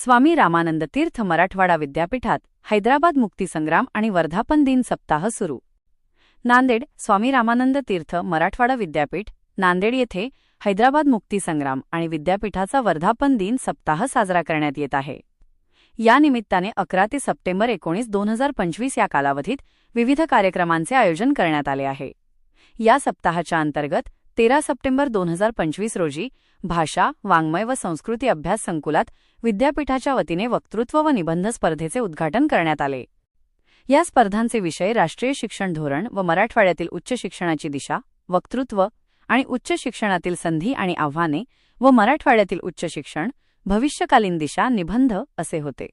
स्वामी रामानंद तीर्थ मराठवाडा विद्यापीठात हैदराबाद मुक्तीसंग्राम आणि वर्धापन दिन सप्ताह सुरू. नांदेड स्वामी रामानंद तीर्थ मराठवाडा विद्यापीठ नांदेड येथे हैदराबाद मुक्तीसंग्राम आणि विद्यापीठाचा वर्धापन दिन सप्ताह साजरा करण्यात येत आहे. या निमित्ताने अकरा ते सप्टेंबर एकोणीस दोन हजार पंचवीस या कालावधीत विविध कार्यक्रमांचे आयोजन करण्यात आले आहे. या सप्ताहाच्या अंतर्गत तेरा सप्टेंबर दोन हजार पंचवीस रोजी भाषा वाङ्मय व संस्कृती अभ्यास संकुलात विद्यापीठाच्या वतीने वक्तृत्व व निबंध स्पर्धेचे उद्घाटन करण्यात आले. या स्पर्धांचे विषय राष्ट्रीय शिक्षण धोरण व मराठवाड्यातील उच्च शिक्षणाची दिशा वक्तृत्व आणि उच्च शिक्षणातील संधी आणि आव्हाने व मराठवाड्यातील उच्च शिक्षण भविष्यकालीन दिशा निबंध असे होते.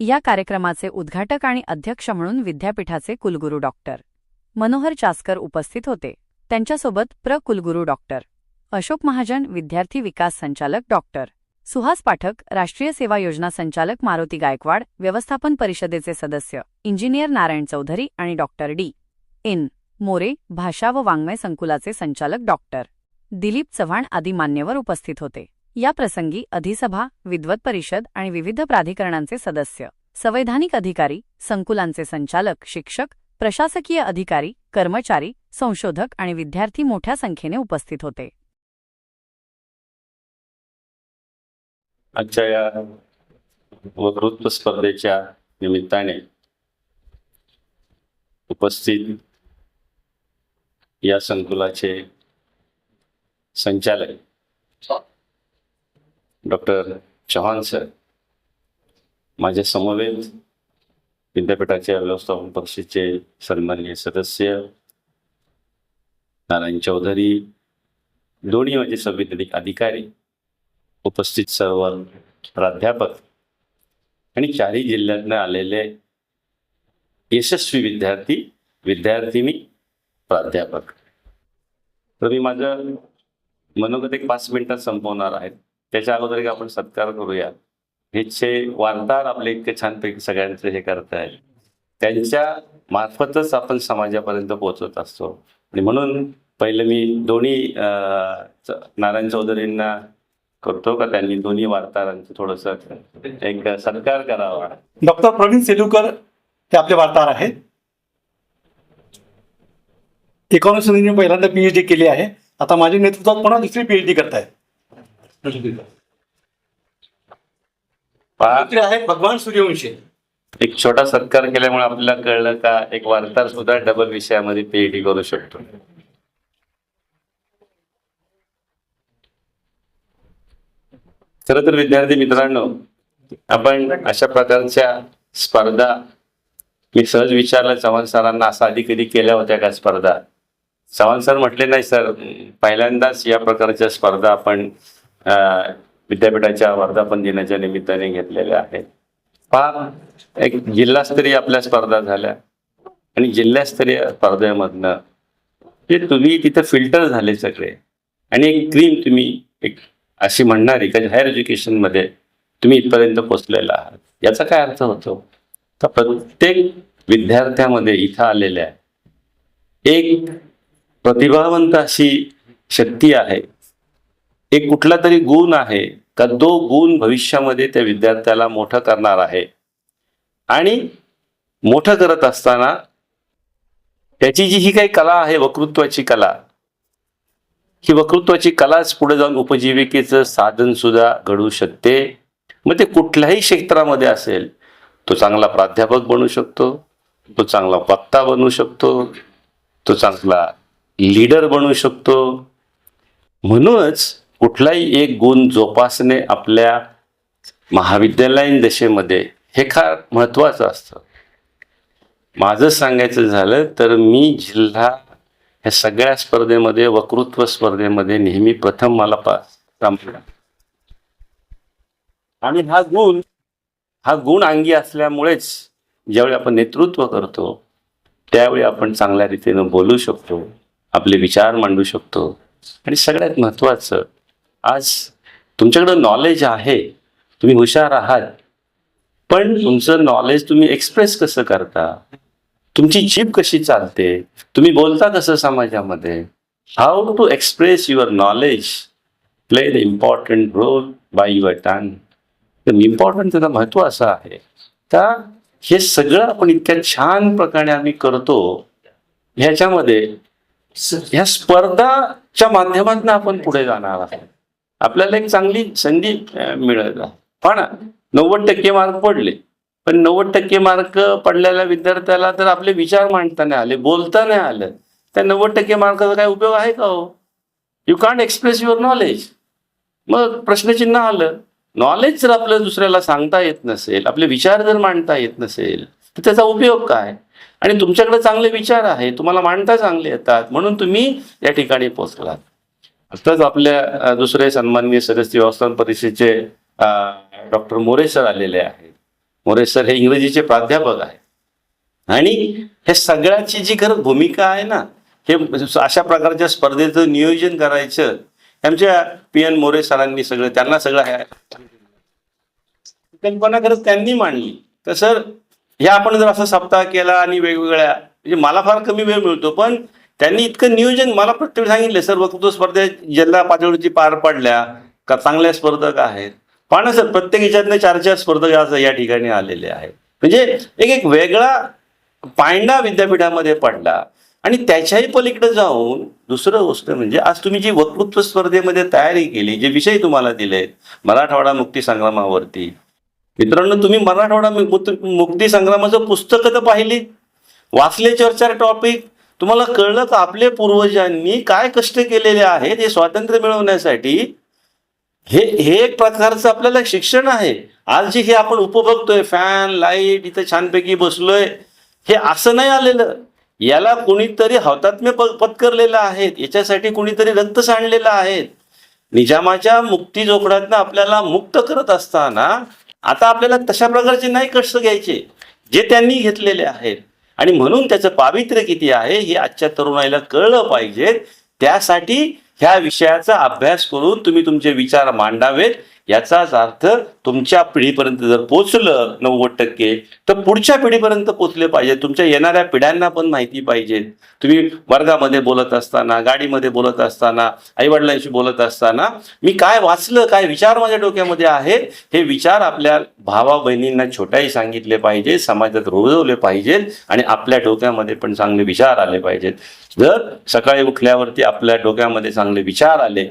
या कार्यक्रमाचे उद्घाटक आणि अध्यक्ष म्हणून विद्यापीठाचे कुलगुरू डॉक्टर मनोहर चास्कर उपस्थित होते. त्यांच्यासोबत प्र कुलगुरू डॉक्टर अशोक महाजन विद्यार्थी विकास संचालक डॉक्टर सुहास पाठक राष्ट्रीय सेवा योजना संचालक मारुती गायकवाड व्यवस्थापन परिषदेचे सदस्य इंजिनियर नारायण चौधरी आणि डॉक्टर डी. एन. मोरे भाषा व वाङ्मय संकुलाचे संचालक डॉक्टर दिलीप चव्हाण आदी मान्यवर उपस्थित होते. या प्रसंगी अधिसभा विद्वत परिषद आणि विविध प्राधिकरणांचे सदस्य संवैधानिक अधिकारी संकुलांचे संचालक शिक्षक प्रशासकीय अधिकारी कर्मचारी संशोधक आणि विद्यार्थी मोठ्या संख्येने उपस्थित होते. आजच्या या वक्तृत्व स्पर्धेच्या निमित्ताने उपस्थित या संकुलाचे संचालक डॉक्टर चव्हाण सर माझ्या समवेत विद्यापीठाच्या व्यवस्थापन परिषदेचे सन्माननीय सदस्य नारायण चौधरी दोन्ही माझे संविधानिक अधिकारी उपस्थित सर्व प्राध्यापक आणि चारही जिल्ह्यातनं आलेले यशस्वी विद्यार्थी विद्यार्थिनी प्राध्यापक. तर मी माझं मनोगत एक पाच मिनिटात संपवणार आहे. त्याच्या अगोदर एक आपण सत्कार करूया. हेचे वार्ताहर आपले इतके छानपैकी सगळ्यांचं हे करतायत त्यांच्या मार्फतच आपण समाजापर्यंत पोहोचत असतो. आणि म्हणून पहिलं मी दोन्ही नारायण चौधरींना करतो का त्यांनी दोन्ही वार्ताहरांचं थोडस एक सत्कार करावा. डॉक्टर प्रवीण सेलुकर हे आपले वार्ताहर आहेत. मध्ये पहिल्यांदा पीएचडी केली आहे. आता माझ्या नेतृत्वात पुन्हा दुसरी पीएचडी करतायत पहा, दुसरे आहेत भगवान सूर्यवंशी. एक छोटा सत्कार केल्यामुळे आपल्याला कळलं का एक वार्ताहर सुद्धा डबल विषयामध्ये पीएचडी करू शकतो. खर तर विद्यार्थी मित्रांनो आपण अशा प्रकारच्या स्पर्धा मी सहज विचारलं चव्हाण सरांना असं आधी कधी केल्या होत्या का स्पर्धा? चव्हाण सर म्हटले नाही सर पहिल्यांदाच या प्रकारच्या स्पर्धा आपण विद्यापीठाच्या वर्धापन दिनाच्या निमित्ताने घेतलेल्या आहेत. फार एक जिल्हास्तरीय आपल्या स्पर्धा झाल्या. आणि जिल्हास्तरीय स्पर्धेमधनं ते तुम्ही तिथं फिल्टर झाले सगळे. आणि एक क्रीम तुम्ही एक अशी म्हणणारी का हायर एज्युकेशनमध्ये तुम्ही इथपर्यंत पोचलेला आहात? याचा काय अर्थ होतो? तर प्रत्येक विद्यार्थ्यामध्ये इथं आलेल्या एक प्रतिभावंत अशी शक्ती आहे. एक कुठला तरी गुण आहे. का तो गुण भविष्यामध्ये त्या विद्यार्थ्याला मोठं करणार आहे? आणि मोठं करत असताना त्याची जी ही काही कला आहे वक्तृत्वाची कला ही वक्तृत्वाची कलाच पुढे जाऊन उपजीविकेचं साधन सुद्धा घडू शकते. मग ते कुठल्याही क्षेत्रामध्ये असेल तो चांगला प्राध्यापक बनू शकतो तो चांगला वक्ता बनू शकतो तो चांगला लीडर बनू शकतो. म्हणूनच कुठलाही एक गुण जोपासणे आपल्या महाविद्यालयीन दशेमध्ये हे फार महत्वाचं असतं. माझं सांगायचं झालं तर मी जिल्हा ह्या सगळ्या स्पर्धेमध्ये वक्तृत्व स्पर्धेमध्ये नेहमी प्रथम मला पास सापडला आणि हा गुण हा गुण अंगी असल्यामुळेच ज्यावेळी आपण नेतृत्व करतो त्यावेळी आपण चांगल्या रीतीनं बोलू शकतो आपले विचार मांडू शकतो. आणि सगळ्यात महत्त्वाचं आज तुमच्याकडं नॉलेज आहे तुम्ही हुशार आहात पण तुमचं नॉलेज तुम्ही एक्सप्रेस कसं करता? तुमची जीप कशी चालते? तुम्ही बोलता कसं समाजामध्ये? How to express your knowledge play the important role by your tongue important त्याचं महत्त्व असं आहे. तर हे सगळं आपण इतक्या छान प्रकारे आम्ही करतो ह्याच्यामध्ये ह्या स्पर्धाच्या माध्यमातून आपण पुढे जाणार आहोत. आपल्याला एक चांगली संधी मिळत आहे पण नव्वद टक्के मार्क पडले. पण नव्वद टक्के मार्क पडलेल्या विद्यार्थ्याला तर आपले विचार मांडता नाही आले बोलता नाही आलं. त्या नव्वद टक्के मार्काचा काय उपयोग आहे का हो? You can't express your knowledge मग प्रश्नचिन्ह आलं. नॉलेज जर आपल्याला दुसऱ्याला सांगता येत नसेल आपले विचार जर मांडता येत नसेल तर त्याचा उपयोग काय? आणि तुमच्याकडे चांगले विचार आहे तुम्हाला मांडता चांगले येतात म्हणून तुम्ही या ठिकाणी पोहोचलात. आताच आपल्या दुसरे सन्माननीय सदस्य व्यवस्थापन परिषदेचे डॉक्टर मोरे सर आलेले आहेत. मोरे सर हे इंग्रजीचे प्राध्यापक आहेत. आणि हे सगळ्याची जी खरं भूमिका आहे ना हे अशा प्रकारच्या स्पर्धेचं नियोजन करायचं आमच्या पी एन मोरे सरांनी सगळं त्यांना सगळं कल्पना खरंच त्यांनी मांडली. तर सर हे आपण जर असा सप्ताह केला आणि वेगवेगळ्या म्हणजे मला फार कमी वेळ मिळतो पण त्यांनी इतकं नियोजन मला प्रत्येक सांगितलं सर वक्तृत्व स्पर्धा जिल्हा पातळीवरती पार पडल्या का? चांगल्या स्पर्धक आहेत. पाहणं सर प्रत्येक याच्यातनं चार चार स्पर्धक आज या ठिकाणी आलेले आहेत. म्हणजे एक एक वेगळा पायंडा विद्यापीठामध्ये पडला आणि त्याच्याही पलीकडे जाऊन दुसरं गोष्ट म्हणजे आज तुम्ही जी वक्तृत्व स्पर्धेमध्ये तयारी केली जे विषय तुम्हाला दिलेत मराठवाडा मुक्ती संग्रामावरती. मित्रांनो तुम्ही मराठवाडा मुक्ती संग्रामाचं पुस्तकं तर पाहिली. वाचले चर्चा टॉपिक तुम्हाला कळलं का? आपले पूर्वजांनी काय कष्ट केलेले आहेत हे स्वातंत्र्य मिळवण्यासाठी? हे हे एक प्रकारचं आपल्याला शिक्षण आहे. आज जे हे आपण उपभोगतोय फॅन लाइट इथं छानपैकी बसलोय हे असं नाही आलेलं. याला कोणीतरी हौतात्म्य प- पत्करलेलं आहे. याच्यासाठी कोणीतरी रक्त सांडलेलं आहे. निजामाच्या मुक्ती जोखडातनं आपल्याला मुक्त करत असताना आता आपल्याला तशा प्रकारचे नाही कष्ट घ्यायचे जे त्यांनी घेतलेले आहेत. आणि म्हणून त्याचं पावित्र्य किती आहे हे आजच्या तरुणाईला कळलं पाहिजे. त्यासाठी ह्या विषयाचा अभ्यास करून तुम्ही तुमचे विचार मांडावेत. याचाच अर्थ तुमच्या पिढीपर्यंत जर पोचलं नव्वद टक्के तर पुढच्या पिढीपर्यंत पोचले पाहिजे. तुमच्या येणाऱ्या पिढ्यांना पण माहिती पाहिजे. तुम्ही वर्गामध्ये बोलत असताना गाडीमध्ये बोलत असताना आईवडिलांशी बोलत असताना मी काय वाचलं काय विचार माझ्या डोक्यामध्ये आहेत हे विचार आपल्या भावा बहिणींना छोट्याही सांगितले पाहिजे समाजात रुजवले पाहिजेत आणि आपल्या डोक्यामध्ये पण चांगले विचार आले पाहिजेत. जर सकाळी उठल्यावरती आपल्या डोक्यामध्ये चांगले विचार आले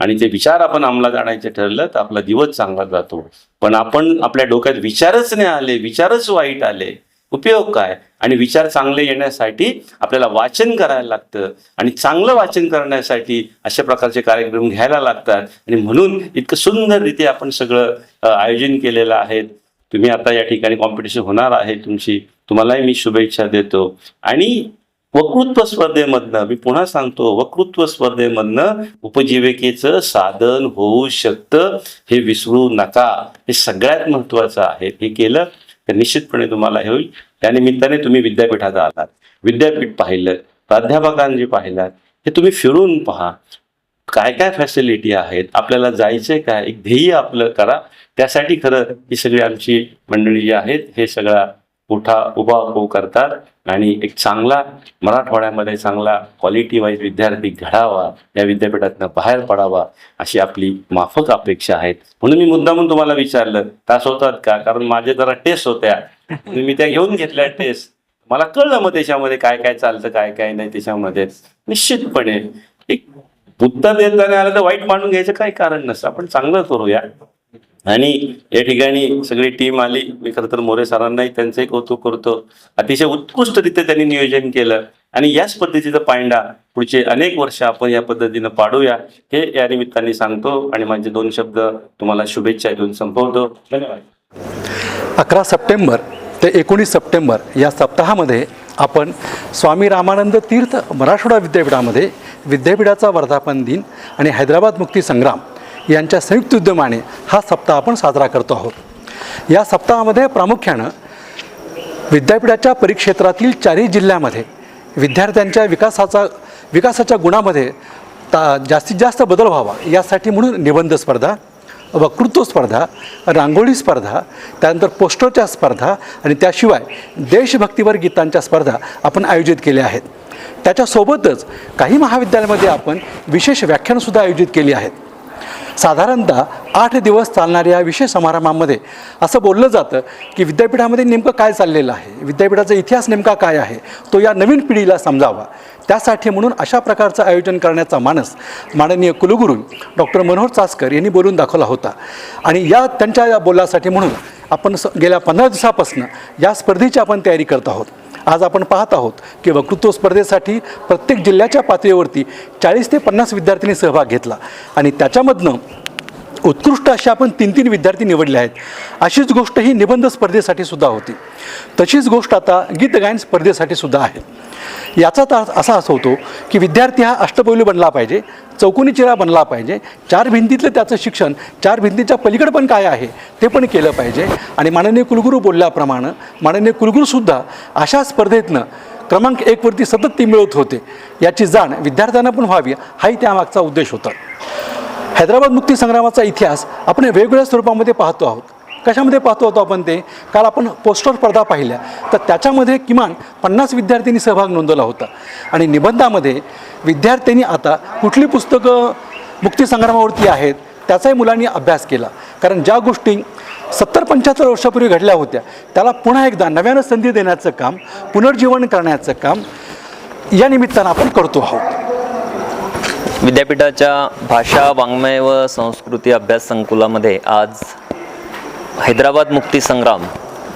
आणि ते विचार आपण अंमलात आणायचे ठरलं तर आपला दिवस चांगला जातो. पण आपण आपल्या डोक्यात विचारच नाही आले विचारच वाईट आले. उपयोग काय? आणि विचार चांगले येण्यासाठी आपल्याला वाचन करायला लागतं. आणि चांगलं वाचन करण्यासाठी अशा प्रकारचे कार्यक्रम घ्यायला लागतात. आणि म्हणून इतकं सुंदररीत्या आपण सगळं आयोजन केलेलं आहे तुम्ही आता या ठिकाणी कॉम्पिटिशन होणार आहे तुमची. तुम्हालाही मी शुभेच्छा देतो. आणि वक्तृत्व स्पर्धेमधनं मी पुन्हा सांगतो वक्तृत्व स्पर्धेमधनं उपजीविकेचं साधन होऊ शकतं हे विसरू नका. हे सगळ्यात महत्वाचं आहे. हे केलं तर निश्चितपणे तुम्हाला हे होईल. त्यानिमित्ताने तुम्ही विद्यापीठात आलात. विद्यापीठ पाहिलं प्राध्यापकांनी पाहिलात हे तुम्ही फिरून पहा. काय काय फॅसिलिटी आहेत? आपल्याला जायचंय काय एक ध्येय आपलं करा. त्यासाठी खरं ही सगळी आमची मंडळी जी आहेत हे सगळा उठा उभा उभा करतात. आणि एक चांगला मराठवाड्यामध्ये चांगला क्वालिटी वाईज विद्यार्थी घडावा या विद्यापीठातनं बाहेर पडावा अशी आपली माफक अपेक्षा आहेत. म्हणून मी मुद्दामून तुम्हाला विचारलं तास होतात का? कारण माझे जरा टेस्ट होत्या. मी त्या घेऊन घेतल्या टेस्ट मला कळलं मग त्याच्यामध्ये काय काय चालतं काय काय नाही त्याच्यामध्ये. निश्चितपणे एक उत्तर देताना आलं तर वाईट मानून घ्यायचं काही कारण नसतं. आपण चांगलं करूया. आणि या ठिकाणी सगळी टीम आली. मी खरं तर मोरे सरांनाही त्यांचंही कौतुक करतो. अतिशय उत्कृष्टरित्या त्यांनी नियोजन केलं. आणि याच पद्धतीचा पायंडा पुढचे अनेक वर्ष आपण या पद्धतीनं पाडूया हे या निमित्ताने सांगतो. आणि माझे दोन शब्द तुम्हाला शुभेच्छा देऊन संपवतो. धन्यवाद. अकरा सप्टेंबर ते एकोणीस सप्टेंबर या सप्ताहामध्ये आपण स्वामी रामानंद तीर्थ मराठवाडा विद्यापीठामध्ये विद्यापीठाचा वर्धापन दिन आणि हैदराबाद मुक्ती संग्राम यांच्या संयुक्त उद्यमाने हा सप्ताह आपण साजरा करतो आहोत. या सप्ताहामध्ये प्रामुख्यानं विद्यापीठाच्या परिक्षेत्रातील चारही जिल्ह्यामध्ये विद्यार्थ्यांच्या विकासाचा विकासाच्या गुणामध्ये ता जास्तीत जास्त बदल व्हावा यासाठी म्हणून निबंध स्पर्धा वक्तृत्व स्पर्धा रांगोळी स्पर्धा त्यानंतर पोस्टरच्या स्पर्धा आणि त्याशिवाय देशभक्तीवर गीतांच्या स्पर्धा आपण आयोजित केल्या आहेत. त्याच्यासोबतच काही महाविद्यालयामध्ये आपण विशेष व्याख्यानसुद्धा आयोजित केली आहेत. साधारणतः आठ दिवस चालणाऱ्या या विशेष समारंभामध्ये असं बोललं जातं की विद्यापीठामध्ये नेमकं काय चाललेलं आहे? विद्यापीठाचा इतिहास नेमका काय आहे? तो या नवीन पिढीला समजावा. त्यासाठी म्हणून अशा प्रकारचं आयोजन करण्याचा मानस माननीय कुलगुरू डॉक्टर मनोहर चासकर यांनी बोलून दाखवला होता. आणि या त्यांच्या या बोलासाठी म्हणून आपण स गेल्या पंधरा दिवसापासून या स्पर्धेची आपण तयारी करत आहोत. आज आपण पाहत आहोत की वक्तृत्व स्पर्धेसाठी प्रत्येक जिल्ह्याच्या पातळीवरती चाळीस ते पन्नास विद्यार्थ्यांनी सहभाग घेतला. आणि त्याच्यामधनं उत्कृष्ट अशा आपण तीन तीन विद्यार्थी निवडले आहेत. अशीच गोष्ट ही निबंध स्पर्धेसाठी सुद्धा होती. तशीच गोष्ट आता गीत गायन स्पर्धेसाठी सुद्धा आहे. याचा अर्थ असा असं होतो की विद्यार्थी हा अष्टपैलू बनला पाहिजे चौकोनी चिरा बनला पाहिजे चार भिंतीतलं त्याचं शिक्षण चार भिंतीच्या पलीकडे पण काय आहे ते पण केलं पाहिजे. आणि माननीय कुलगुरू बोलल्याप्रमाणे माननीय कुलगुरूसुद्धा अशा स्पर्धेतनं क्रमांक एकवरती सतत ती मिळवत होते. याची जाण विद्यार्थ्यांना पण व्हावी हाही त्यामागचा उद्देश होता. हैदराबाद मुक्ती संग्रामाचा इतिहास आपण वेगवेगळ्या स्वरूपामध्ये पाहतो आहोत. कशामध्ये पाहतो होतो आपण ते? काल आपण पोस्टर स्पर्धा पाहिल्या. तर त्याच्यामध्ये किमान पन्नास विद्यार्थ्यांनी सहभाग नोंदवला होता. आणि निबंधामध्ये विद्यार्थ्यांनी आता कुठली पुस्तकं मुक्तीसंग्रामावरती आहेत त्याचाही मुलांनी अभ्यास केला. कारण ज्या गोष्टी सत्तर पंच्याहत्तर वर्षापूर्वी घडल्या होत्या त्याला पुन्हा एकदा नव्यानं संधी देण्याचं काम पुनर्जीवन करण्याचं काम या निमित्तानं आपण करतो आहोत. विद्यापीठाच्या भाषा वाङ्मय व संस्कृती अभ्यास संकुलामध्ये आज हैदराबाद मुक्ती संग्राम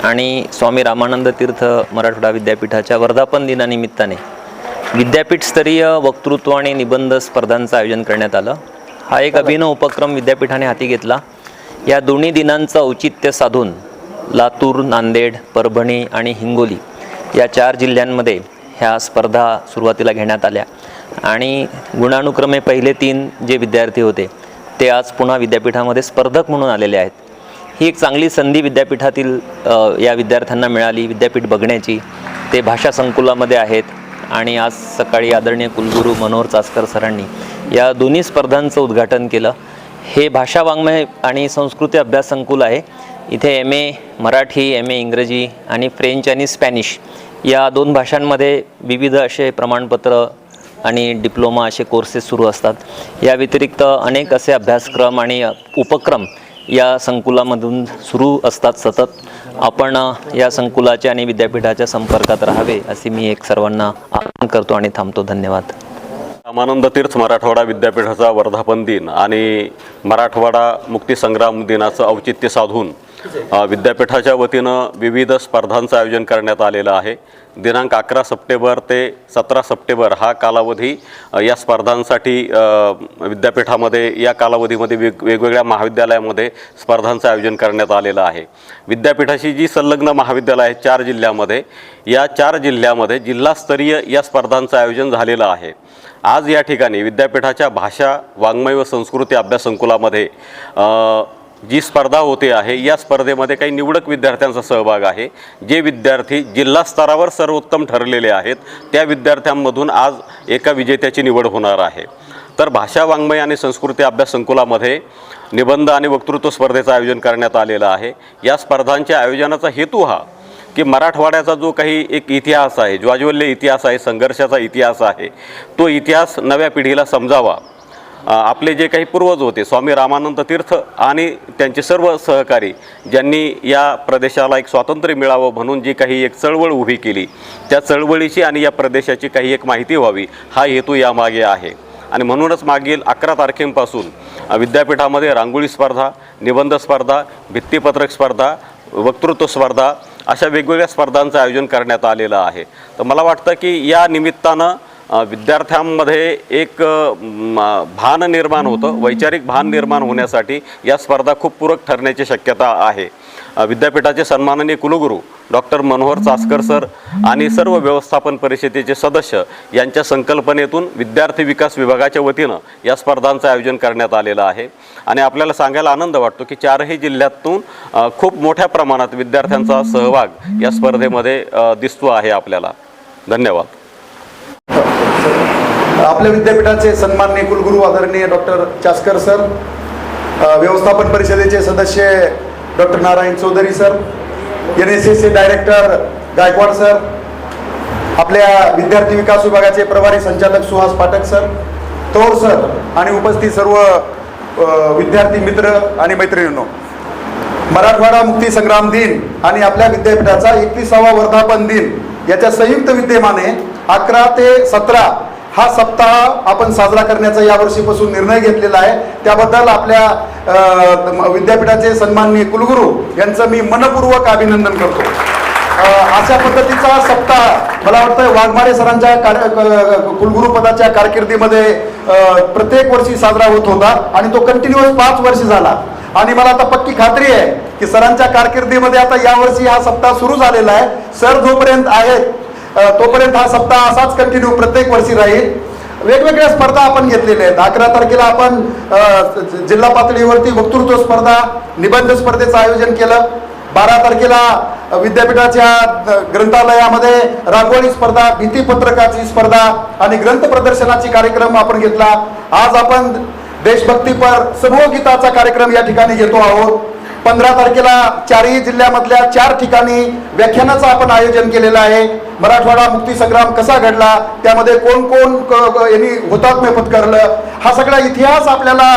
आणि स्वामी रामानंद तीर्थ मराठवाडा विद्यापीठाच्या वर्धापन दिनानिमित्ताने विद्यापीठस्तरीय वक्तृत्व आणि निबंध स्पर्धांचं आयोजन करण्यात आलं. हा एक अभिनव उपक्रम विद्यापीठाने हाती घेतला. या दोन्ही दिनांचं औचित्य साधून लातूर नांदेड परभणी आणि हिंगोली या चार जिल्ह्यांमध्ये ह्या स्पर्धा सुरुवातीला घेण्यात आल्या. आणि गुणानुक्रमे पहिले तीन जे विद्यार्थी होते ते आज पुन्हा विद्यापीठामध्ये स्पर्धक म्हणून आलेले आहेत. ही एक चांगली संधी विद्यापीठातील या विद्यार्थ्यांना मिळाली विद्यापीठ बघण्याची. ते भाषा संकुलामध्ये आहेत आणि आज सकाळी आदरणीय कुलगुरू मनोहर चासकर सरांनी या दोन्ही स्पर्धांचं उद्घाटन केलं. हे भाषा वाङ्मय आणि संस्कृती अभ्यास संकुल आहे. इथे M A Marathi M A इंग्रजी आणि फ्रेंच आणि स्पॅनिश या दोन भाषांमध्ये विविध असे प्रमाणपत्र आणि डिप्लोमा असे कोर्सेस सुरू असतात. या व्यतिरिक्त अनेक असे अभ्यासक्रम आणि उपक्रम या संकुलामधून सुरू असतात सतत. आपण या संकुलाच्या आणि विद्यापीठाच्या संपर्कात राहावे असे मी एक सर्वांना आवाहन करतो आणि थांबतो. धन्यवाद. रामानंद तीर्थ मराठवाडा विद्यापीठाचा वर्धापन दिन आणि मराठवाडा मुक्तीसंग्राम दिनाचं औचित्य साधून विद्यापीठाच्या वतीनं विविध स्पर्धांचं आयोजन करण्यात आलेलं आहे. दिनांक अकरा सप्टेंबर ते सतरा सप्टेंबर हा कालावधी या स्पर्धांसाठी विद्यापीठामध्ये या कालावधीमध्ये वेग वेगवेगळ्या महाविद्यालयामध्ये स्पर्धांचं आयोजन करण्यात आलेलं आहे. विद्यापीठाशी जी संलग्न महाविद्यालय आहेत चार जिल्ह्यामध्ये या चार जिल्ह्यामध्ये जिल्हास्तरीय या स्पर्धांचं आयोजन झालेलं आहे. आज या ठिकाणी विद्यापीठाच्या भाषा वाङ्मय व संस्कृती अभ्यास संकुलामध्ये जी स्पर्धा होते आहे या स्पर्धेमध्ये काही निवडक विद्यार्थ्यांचा सहभाग आहे. जे विद्यार्थी जिल्हा स्तरावर सर्वोत्तम ठरलेले आहेत त्या विद्यार्थ्यांमधून आज एका विजेत्याची निवड होणार आहे. तर भाषा वाङ्मय आणि संस्कृती अभ्यास संकुलामध्ये निबंध आणि वक्तृत्व स्पर्धेचं आयोजन करण्यात आलेलं आहे. या स्पर्धांच्या आयोजनाचा हेतू हा की मराठवाड्याचा जो काही एक इतिहास आहे ज्वाज्वल्य इतिहास आहे संघर्षाचा इतिहास आहे तो इतिहास नव्या पिढीला समजावा. आपले जे काही पूर्वज होते स्वामी रामानंद तीर्थ आणि त्यांचे सर्व सहकारी ज्यांनी या प्रदेशाला एक स्वातंत्र्य मिळावं म्हणून जी काही एक चळवळ उभी केली त्या चळवळीची आणि या प्रदेशाची काही एक माहिती व्हावी हा हेतू यामागे आहे. आणि म्हणूनच मागील अकरा तारखेपासून विद्यापीठामध्ये रांगोळी स्पर्धा निबंध स्पर्धा भित्तीपत्रक स्पर्धा वक्तृत्व स्पर्धा अशा वेगवेगळ्या स्पर्धांचं आयोजन करण्यात आलेलं आहे. तर मला वाटतं की या निमित्तानं विद्यार्थ्यांमध्ये एक म, भान निर्माण होतं वैचारिक भान निर्माण होण्यासाठी या स्पर्धा खूप पूरक ठरण्याची शक्यता आहे. विद्यापीठाचे सन्माननीय कुलगुरू डॉक्टर मनोहर चासकर सर आणि सर्व व्यवस्थापन परिषदेचे सदस्य यांच्या संकल्पनेतून विद्यार्थी विकास विभागाच्या वतीनं या स्पर्धांचं आयोजन करण्यात आलेलं आहे. आणि आपल्याला सांगायला आनंद वाटतो की चारही जिल्ह्यातून खूप मोठ्या प्रमाणात विद्यार्थ्यांचा सहभाग या स्पर्धेमध्ये दिसतो आहे आपल्याला. धन्यवाद. आपल्या विद्यापीठाचे सन्माननीय कुलगुरू आदरणीय डॉक्टर चास्कर सर व्यवस्थापन परिषदेचे सदस्य doctor Narayan Chaudhari sir N S S director Gaikwad sir आपल्या विद्यार्थी विकास विभागाचे प्रभारी संचालक सुहास पाठक सर तोर सर आणि उपस्थित सर्व विद्यार्थी मित्र आणि मैत्रिणींनो. मराठवाडा मुक्ती संग्राम दिन आणि आपल्या विद्यापीठाचा एकविसावा वर्धापन दिन याच्या संयुक्त विद्यमाने अकरा ते सतरा हा सप्ताह आपण साजरा करण्याचा यावर्षीपासून निर्णय घेतलेला आहे. त्याबद्दल आपल्या विद्यापीठाचे सन्माननीय कुलगुरू यांचं मी मनपूर्वक अभिनंदन करतो. अशा पद्धतीचा सप्ताह मला वाटतं वाघमारे सरांच्या कार- कुलगुरू पदाच्या कारकिर्दीमध्ये प्रत्येक वर्षी साजरा होत होता आणि तो कंटिन्युअस पाच वर्ष झाला. आणि मला आता पक्की खात्री आहे की सरांच्या कारकिर्दीमध्ये आता यावर्षी हा सप्ताह सुरू झालेला आहे. सर जोपर्यंत आहेत तोपर्यंत हा सप्ताह असाच कंटिन्यू प्रत्येक वर्षी राहील. वेगवेगळ्या स्पर्धा आपण घेतलेल्या आहेत. अकरा तारखेला आपण जिल्हा पातळीवरती वक्तृत्व स्पर्धा निबंध स्पर्धेचं आयोजन केलं. बारा तारखेला विद्यापीठाच्या ग्रंथालयामध्ये रांगोळी स्पर्धा भीतीपत्रकाची स्पर्धा आणि ग्रंथ प्रदर्शनाची कार्यक्रम आपण घेतला. आज आपण देशभक्तीपर समूह गीताचा कार्यक्रम या ठिकाणी घेतो आहोत. पंधरा तारखेला चारही जिल्ह्यामधल्या चार ठिकाणी व्याख्यानाचं आपण आयोजन केलेलं आहे. मराठवाडा मुक्तीसंग्राम कसा घडला त्यामध्ये कोण कोण यांनी हुतात्म्य पत्करलं हा सगळा इतिहास आपल्याला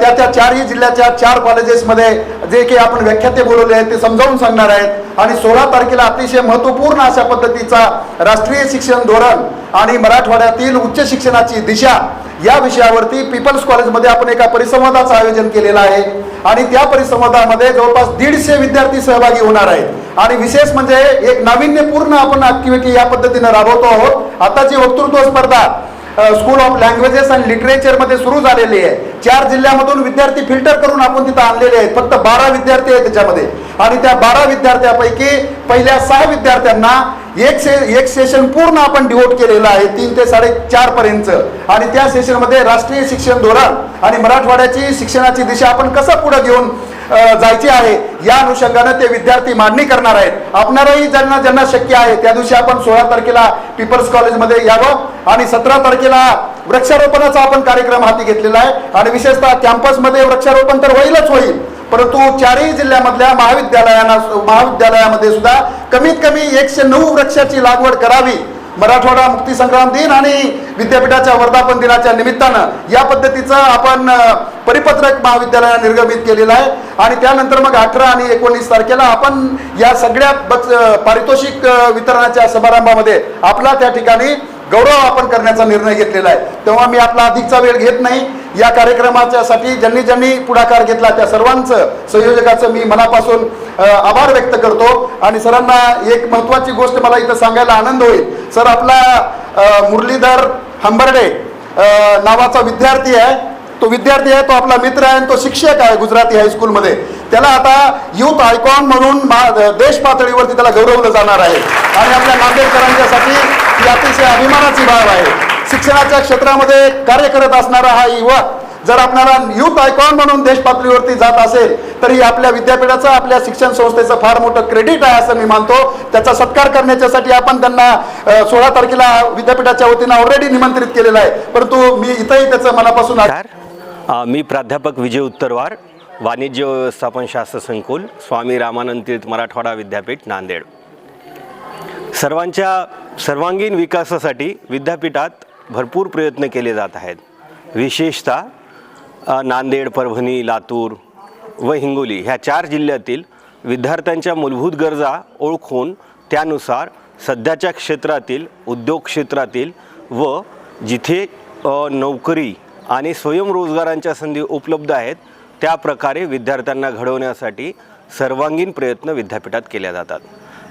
त्या त्या चारही जिल्ह्याच्या चार कॉलेजेसमध्ये जे काही आपण व्याख्याते बोलवले आहेत ते समजावून सांगणार आहेत. आणि सोळा तारखेला अतिशय महत्त्वपूर्ण अशा पद्धतीचा राष्ट्रीय शिक्षण धोरण आणि मराठवाड्यातील उच्च शिक्षणाची दिशा या विषयावरती पीपल्स कॉलेजमध्ये आपण एका परिसंवादाचं आयोजन केलेलं आहे. आणि त्या परिसंवादामध्ये जवळपास दीडशे विद्यार्थी सहभागी होणार आहेत. आणि विशेष म्हणजे एक नाविन्यपूर्ण आपण ऍक्टिव्हिटी या पद्धतीनं राबवतो आहोत. आताची वक्तृत्व स्पर्धा स्कूल ऑफ लँग्वेजेस अँड लिटरेचरमध्ये सुरू झालेली आहे. चार जिल्ह्यामधून विद्यार्थी फिल्टर करून आपण तिथं आणलेले आहेत. फक्त बारा विद्यार्थी आहेत त्याच्यामध्ये. आणि त्या बारा विद्यार्थ्यापैकी पहिल्या सहा विद्यार्थ्यांना एक से एक सेशन पूर्ण आपण डिवोट केलेलं आहे तीन ते साडेचार पर्यंत. आणि त्या सेशनमध्ये राष्ट्रीय शिक्षण धोरण आणि मराठवाड्याची शिक्षणाची दिशा आपण कसं पुढे घेऊन जायचे जायची आहे या अनुषंगाने ते विद्यार्थी मांडणी करणार आहेत. आपणारही ज्यांना ज्यांना शक्य आहे त्या दिवशी आपण सोळा तारखेला पीपल्स कॉलेजमध्ये यावं आणि सतरा तारखेला वृक्षारोपणाचा आपण कार्यक्रम हाती घेतलेला आहे. आणि विशेषतः कॅम्पसमध्ये वृक्षारोपण तर होईलच होईल. परंतु चारही जिल्ह्यामधल्या महाविद्यालयांना महाविद्यालयामध्ये सुद्धा कमीत कमी एकशे नऊ वृक्षाची लागवड करावी. मराठवाडा मुक्तीसंग्राम दिन आणि विद्यापीठाच्या वर्धापन दिनाच्या निमित्तानं या पद्धतीचं आपण परिपत्रक महाविद्यालय निर्गमित केलेलं आहे. आणि त्यानंतर मग अठरा आणि एकोणीस तारखेला आपण या सगळ्या पारितोषिक वितरणाच्या समारंभामध्ये आपला त्या ठिकाणी गौरव आपण करण्याचा निर्णय घेतलेला आहे. तेव्हा मी आपला अधिकचा वेळ घेत नाही. या कार्यक्रमाच्यासाठी ज्यांनी ज्यांनी पुढाकार घेतला त्या सर्वांचं संयोजकाचं मी मनापासून आभार व्यक्त करतो. आणि सरांना एक महत्त्वाची गोष्ट मला इथं सांगायला आनंद होईल. सर आपला मुरलीधर हंबर्डे नावाचा विद्यार्थी आहे. तो विद्यार्थी आहे तो आपला मित्र आहे आणि तो शिक्षक आहे गुजराती हायस्कूलमध्ये त्याला आता युथ आयकॉन म्हणून मा- देश पातळीवरती त्याला गौरवलं जाणार आहे. आणि आपल्या नांदेडकरांच्यासाठी ही अतिशय अभिमानाची बाब आहे. शिक्षणाच्या क्षेत्रामध्ये कार्य करत असणारा हा युवक जर आपणाला युथ आयकॉन म्हणून देश पातळीवरती जात असेल तरी आपल्या विद्यापीठाचं आपल्या शिक्षण संस्थेचं फार मोठं क्रेडिट आहे असं मी मानतो. त्याचा सत्कार करण्याच्यासाठी आपण त्यांना सोळा तारखेला विद्यापीठाच्या वतीनं ऑलरेडी निमंत्रित केलेलं आहे. परंतु मी इथंही त्याचं मनापासून मी प्राध्यापक विजय उत्तरवार वाणिज्य व्यवस्थापन शास्त्र संकुल स्वामी रामानंद तीर्थ मराठवाडा विद्यापीठ नांदेड. सर्वांच्या सर्वांगीण विकासासाठी विद्यापीठात भरपूर प्रयत्न केले जात आहेत. विशेषतः नांदेड परभणी लातूर व हिंगोली ह्या चार जिल्ह्यातील विद्यार्थ्यांच्या मूलभूत गरजा ओळखून त्यानुसार सध्याच्या क्षेत्रातील उद्योग क्षेत्रातील व जिथे नोकरी आणि स्वयंरोजगारांच्या संधी उपलब्ध आहेत त्या प्रकारे विद्यार्थ्यांना घडवण्यासाठी सर्वांगीण प्रयत्न विद्यापीठात केल्या जातात.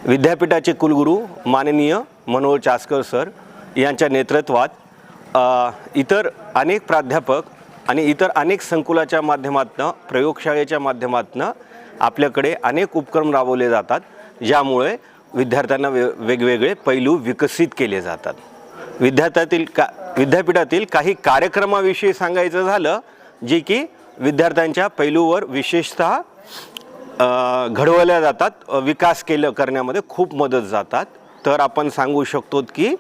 विद्यापीठाचे कुलगुरू माननीय मनोहर चासकर सर यांच्या नेतृत्वात इतर अनेक प्राध्यापक आणि इतर अनेक संकुलाच्या माध्यमातून प्रयोगशाळेच्या माध्यमातून आपल्याकडे अनेक उपक्रम राबवले जातात ज्यामुळे विद्यार्थ्यांना वे वेगवेगळे पैलू विकसित केले जातात. विद्यार्थ्यातील का विद्यापीठातील काही कार्यक्रमाविषयी सांगायचं झालं जे की विद्यार्थ्यांच्या पैलूवर विशेषतः घडवल्या जातात विकास केलं करण्यामध्ये खूप मदत जातात. तर आपण सांगू शकतो की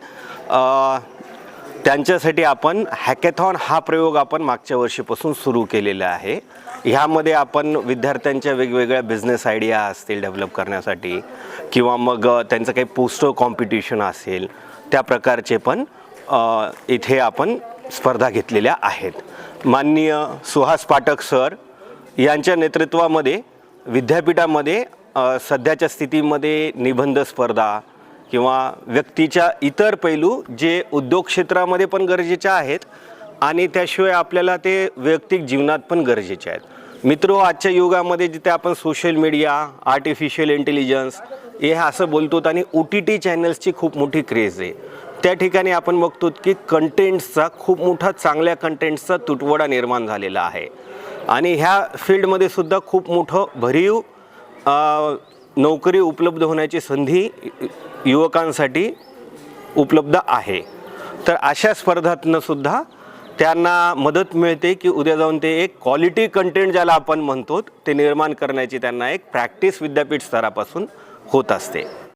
त्यांच्यासाठी आपण हॅकेथॉन हा प्रयोग आपण मागच्या वर्षीपासून सुरू केलेला आहे. ह्यामध्ये आपण विद्यार्थ्यांच्या वेगवेगळ्या बिझनेस आयडिया असतील डेव्हलप करण्यासाठी किंवा मग त्यांचं काही पोस्टर कॉम्पिटिशन असेल त्या प्रकारचे पण इथे आपण स्पर्धा घेतलेल्या आहेत. माननीय सुहास पाठक सर यांच्या नेतृत्वामध्ये विद्यापीठामध्ये सध्याच्या स्थितीमध्ये निबंध स्पर्धा किंवा व्यक्तीच्या इतर पैलू जे उद्योग क्षेत्रामध्ये पण गरजेच्या आहेत आणि त्याशिवाय आपल्याला ते वैयक्तिक जीवनात पण गरजेचे आहेत. मित्रो आजच्या युगामध्ये जिथे आपण सोशल मीडिया आर्टिफिशियल इंटेलिजन्स हे असं बोलतो आणि ओ टी टी चॅनल्सची खूप मोठी क्रेज आहे. त्या ठिकाणी आपण बघतो की कंटेंट्सचा खूप मोठा चांगल्या कंटेंट्सचा तुटवडा निर्माण झालेला आहे. आणि ह्या फील्डमध्ये सुद्धा खूप मोठं भरीव नोकरी उपलब्ध होण्याची संधी युवकांसाठी उपलब्ध आहे. तर अशा स्पर्धातनंसुद्धा त्यांना मदत मिळते की उद्या जाऊन ते एक क्वालिटी कंटेंट ज्याला आपण म्हणतो ते निर्माण करण्याची त्यांना एक प्रॅक्टिस विद्यापीठ स्तरापासून होत असते.